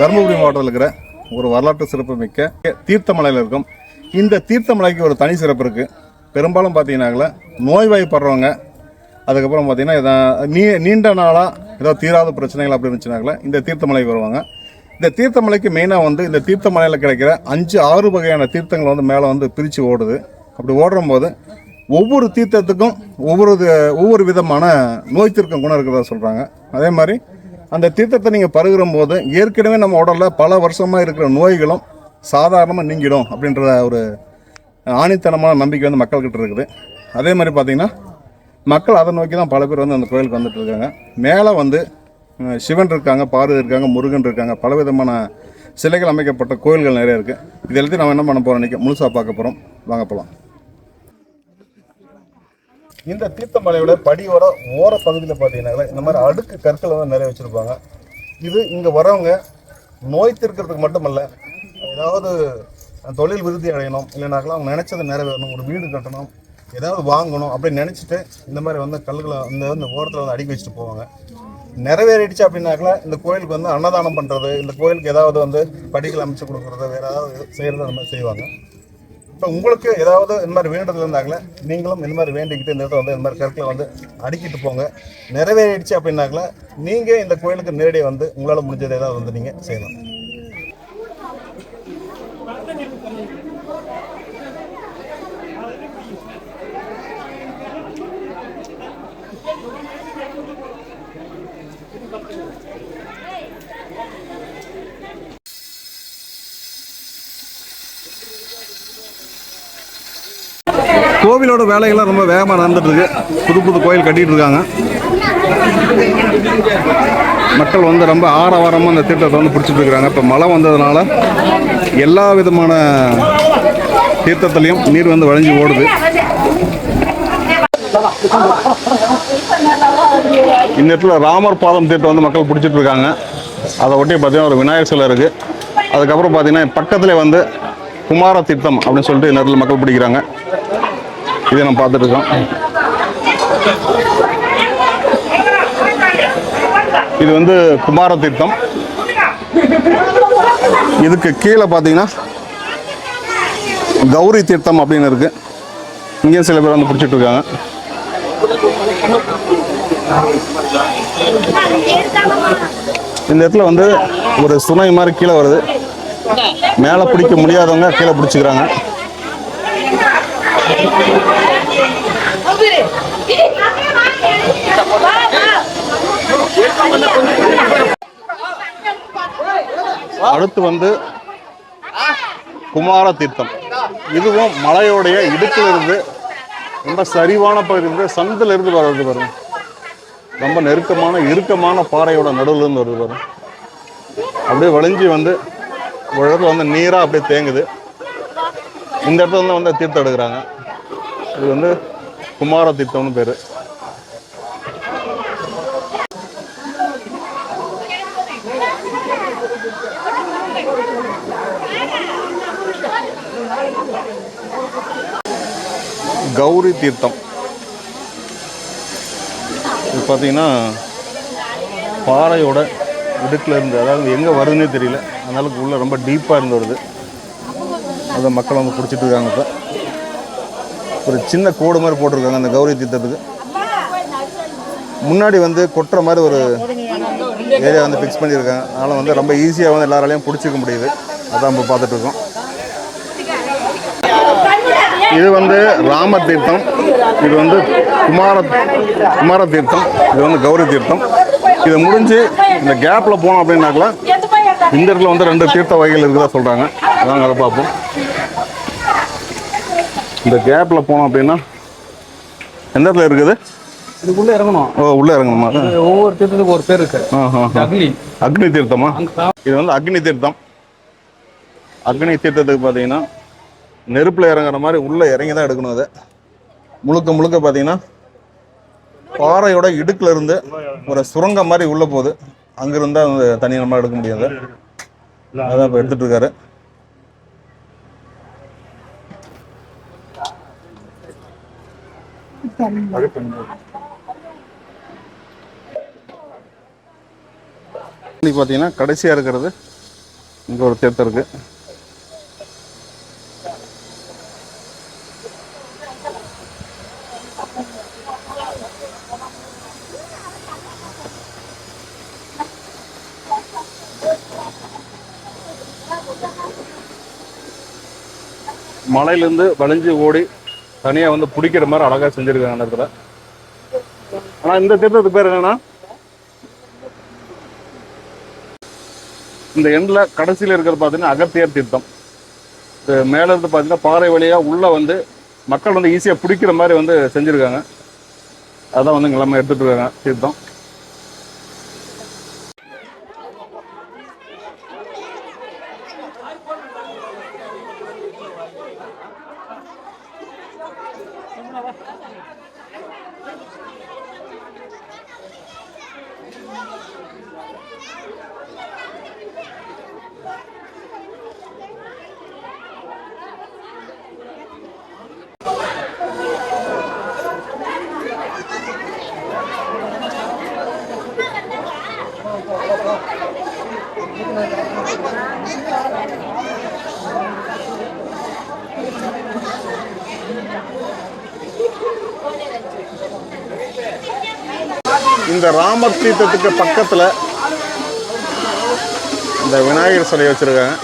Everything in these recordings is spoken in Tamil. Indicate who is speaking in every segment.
Speaker 1: தருமபுரி மாவட்டத்தில் இருக்கிற ஒரு வரலாற்று சிறப்பு மிக்க தீர்த்தமலையில் இருக்கும். இந்த தீர்த்தமலைக்கு ஒரு தனி சிறப்பு இருக்குது பெரும்பாலும் பார்த்தீங்கன்னாங்கள நோய்வாய்ப்படுறவங்க அதுக்கப்புறம் பார்த்தீங்கன்னா எதா நீ நீண்ட நாளாக ஏதோ தீராத பிரச்சனைகள் அப்படி இருந்துச்சுனாங்கள இந்த தீர்த்தமலைக்கு வருவாங்க. இந்த தீர்த்தமலைக்கு மெயினாக வந்து இந்த தீர்த்தமலையில் கிடைக்கிற அஞ்சு ஆறு வகையான தீர்த்தங்கள் வந்து மேலே வந்து பிரித்து ஓடுது. அப்படி ஓடும்போது ஒவ்வொரு தீர்த்தத்துக்கும் ஒவ்வொரு ஒவ்வொரு விதமான நோய் தீர்க்கம் குணம் இருக்கிறதா சொல்கிறாங்க அதே மாதிரி அந்த தீர்த்தத்தை நீங்கள் பருகிற போது ஏற்கனவே நம்ம உடலில் பல வருஷமாக இருக்கிற நோய்களும் சாதாரணமாக நீங்கிடும் அப்படின்ற ஒரு ஆணித்தனமான நம்பிக்கை வந்து மக்கள்கிட்ட இருக்குது. அதே மாதிரி பார்த்திங்கன்னா மக்கள் அதை நோக்கி தான் பல பேர் வந்து அந்த கோயிலுக்கு வந்துட்டு இருக்காங்க. மேலே வந்து சிவன் இருக்காங்க பார்வதி இருக்காங்க முருகன் இருக்காங்க பல விதமான சிலைகள் அமைக்கப்பட்ட கோயில்கள் நிறைய இருக்குது இது எல்லாத்தையும் நம்ம என்ன பண்ண போகிறோம் இன்றைக்கி முழுசாக பார்க்க போகிறோம் வாங்க போகலாம் இந்த தீர்த்தமலையோட படியோட ஓர பகுதியில் பார்த்தீங்கன்னா இந்த மாதிரி அடுக்கு கற்களை வந்து நிறைய வச்சுருப்பாங்க. இது இங்கே வரவங்க நோய் தீர்க்கிறதுக்கு மட்டுமல்ல ஏதாவது தொழில் விருத்தி அடையணும் இல்லைனாக்கலாம் அவங்க நினச்சதை நிறைவேறணும் ஒரு வீடு கட்டணும் ஏதாவது வாங்கணும் அப்படின்னு நினச்சிட்டு இந்த மாதிரி வந்து கல்லுகளை இந்த இந்த ஓரத்தில் வந்து அடுக்கி வச்சுட்டு போவாங்க. நிறைவேறிடுச்சு அப்படின்னாக்கல இந்த கோயிலுக்கு வந்து அன்னதானம் பண்ணுறது இந்த கோயிலுக்கு ஏதாவது வந்து படிகள் அமைச்சு கொடுக்குறது வேறு ஏதாவது செய்கிறது அந்த மாதிரி செய்வாங்க. இப்போ உங்களுக்கு ஏதாவது இந்த மாதிரி வேண்டுதல் இருந்தாங்களே நீங்களும் இந்த மாதிரி வேண்டிக்கிட்டு இந்த இடத்துல வந்து இந்த மாதிரி கற்களை வந்து அடுக்கிட்டு போங்க. நிறைவேறிடுச்சு அப்படின்னாக்கல நீங்கள் இந்த கோயிலுக்கு நேரடியாக வந்து உங்களால் முடிஞ்சது ஏதாவது வந்து நீங்கள் செய்யலாம். கோவிலோட வேலைகள்லாம் ரொம்ப வேகமாக நடந்துட்டுருக்கு புது புது கோயில் கட்டிட்டு இருக்காங்க. மக்கள் வந்து ரொம்ப ஆரவாரமாக அந்த தீர்த்தத்தை வந்து பிடிச்சிட்டு இருக்கிறாங்க இப்போ மழை வந்ததுனால எல்லா விதமான தீர்த்தத்துலேயும் நீர் வந்து வழிஞ்சு ஓடுது. இந்த இடத்துல ராமர் பாதம் தீர்த்தம் வந்து மக்கள் பிடிச்சிட்டு இருக்காங்க. அதை ஒட்டி பார்த்தீங்கன்னா ஒரு விநாயகர் சிலை இருக்குது அதுக்கப்புறம் பார்த்தீங்கன்னா பக்கத்தில் வந்து குமார தீர்த்தம் அப்படின்னு சொல்லிட்டு இந்த மக்கள் பிடிக்கிறாங்க. இதை நம்ம பார்த்துட்டு இருக்கோம். இது வந்து குமார தீர்த்தம் இதுக்கு கீழே பார்த்தீங்கன்னா கௌரி தீர்த்தம் அப்படின்னு இருக்கு. இங்கேயும் சில பேர் வந்து பிடிச்சிட்டு இருக்காங்க. இந்த இடத்துல வந்து ஒரு சுனை மாதிரி கீழே வருது. மேலே பிடிக்க முடியாதவங்க கீழே பிடிச்சிக்கிறாங்க. அடுத்து வந்து குமார தீர்த்தம். இதுவும் மலையோடைய இடுக்கிலிருந்து ரொம்ப சரிவான பகுதி இருந்து இருந்து வர்றது வரும். ரொம்ப நெருக்கமான இறுக்கமான பாறையோட நடுவில் இருந்து வருது வரும். அப்படியே வளைஞ்சி வந்து ஒரு இடத்துல வந்து நீராக அப்படியே தேங்குது. இந்த இடத்துல வந்து வந்து தீர்த்தம் எடுக்கிறாங்க. இது வந்து குமார தீர்த்தம்னு பேர். கௌரி தீர்த்தம். இது பார்த்தீங்கன்னா பாறையோட இடுக்கில் இருந்து அதாவது எங்கே வருதுன்னே தெரியல. அதனால உள்ளே ரொம்ப டீப்பாக இருந்து வருது. அதை மக்கள் வந்து பிடிச்சிட்டு இருக்காங்க இப்போ. ஒரு சின்ன கோடு மாதிரி போட்டிருக்காங்க அந்த கௌரி தீர்த்தத்துக்கு. முன்னாடி வந்து கொட்டுற மாதிரி ஒரு ஏரியா வந்து ஃபிக்ஸ் பண்ணியிருக்காங்க. அதனால் வந்து ரொம்ப ஈஸியாக வந்து எல்லாராலையும் பிடிச்சிக்க முடியுது. அதான் நம்ம பார்த்துட்டு இருக்கோம். இது வந்து ராம தீர்த்தம். இது வந்து குமார குமார தீர்த்தம். இது வந்து கௌரி தீர்த்தம். இது முடிஞ்சு இந்த கேப்பில் போனோம் அப்படின்னாக்கலாம் இந்த இடத்துல வந்து ரெண்டு தீர்த்த வகைகள் இருக்குதா சொல்கிறாங்க அதான் அதை பார்ப்போம். இந்த கேப்பில் போனோம் அப்படின்னா எந்த இடத்துல இருக்குது?
Speaker 2: இதுக்குள்ள இறங்கணும்.
Speaker 1: ஓ உள்ளே இறங்கணுமா?
Speaker 2: ஒவ்வொரு தீர்த்தத்துக்கு ஒரு பேர் இருக்கு. அக்னி.
Speaker 1: அக்னி தீர்த்தமா? இது வந்து அக்னி தீர்த்தம். அக்னி தீர்த்தத்துக்கு பார்த்தீங்கன்னா நெருப்பில் இறங்குற மாதிரி உள்ளே இறங்கி தான் எடுக்கணும் அதை முழுக்க முழுக்க பார்த்தீங்கன்னா பாறையோட இடுக்குல இருந்து ஒரு சுரங்கம் மாதிரி உள்ளே போகுது. அங்கிருந்தா தண்ணி நம்ம எடுக்க முடியாது அதான் இப்போ எடுத்துட்டு இருக்காரு. பார்த்தீங்கன்னா கடைசியாக இருக்கிறது இங்கே ஒரு தேர்தல் இருக்கு. மலையிலேருந்து வளைஞ்சு ஓடி தனியாக வந்து பிடிக்கிற மாதிரி அழகாக செஞ்சுருக்காங்க அந்த இடத்துல. ஆனால் இந்த தீர்த்தத்துக்கு பேர் என்னன்னா இந்த எண்டில் கடைசியில் இருக்கிற பார்த்தீங்கன்னா அகத்தியர் தீர்த்தம். இது மேலே இருந்து பார்த்தீங்கன்னா பாறை வழியாக உள்ளே வந்து மக்கள் வந்து ஈஸியாக பிடிக்கிற மாதிரி வந்து செஞ்சுருக்காங்க. அதான் வந்து இங்கே எல்லாமே எடுத்துகிட்டு இருக்காங்க தீர்த்தம். இந்த ராமர் தீர்த்தத்துக்கு பக்கத்தில் இந்த விநாயகர் சிலையை வச்சுருக்காங்க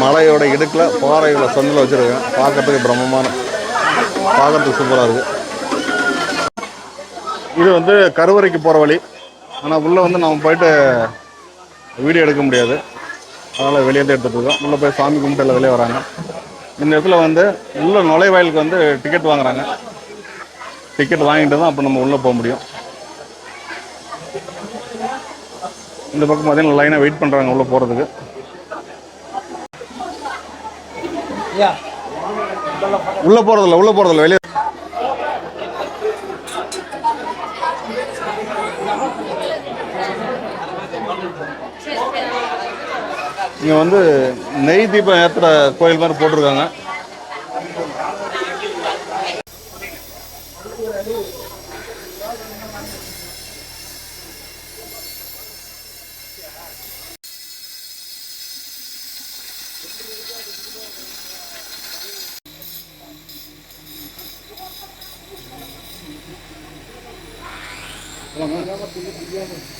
Speaker 1: மலையோட இடுக்கில் பாறைகளை சந்தில் வச்சுருக்காங்க பார்க்கறதுக்கு பிரம்மமான பார்க்கறதுக்கு சூப்பராக இருக்குது இது வந்து கருவறைக்கு போகிற வழி. ஆனால் உள்ளே வந்து நம்ம போயிட்டு வீடியோ எடுக்க முடியாது. அதனால் வெளியே தான் எடுத்துகிட்டு இருக்கோம். உள்ளே போய் சாமி கும்பிட்டு எல்லாம் வெளியே வராங்க. இந்த இடத்துல வந்து உள்ள நுழைவாயிலுக்கு வந்து டிக்கெட் வாங்குறாங்க. டிக்கெட் வாங்கிட்டு தான் அப்போ நம்ம உள்ளே போக முடியும். இந்த பக்கம் பார்த்தீங்கன்னா லைனாக வெயிட் பண்ணுறாங்க உள்ளே போகிறதுக்கு உள்ளே போகிறதில்ல உள்ளே போகிறதில்ல வெளியே. இங்கே வந்து நெய் தீபம் ஏற்றுற கோயில் மாதிரி போட்டிருக்காங்க. Tamam ha.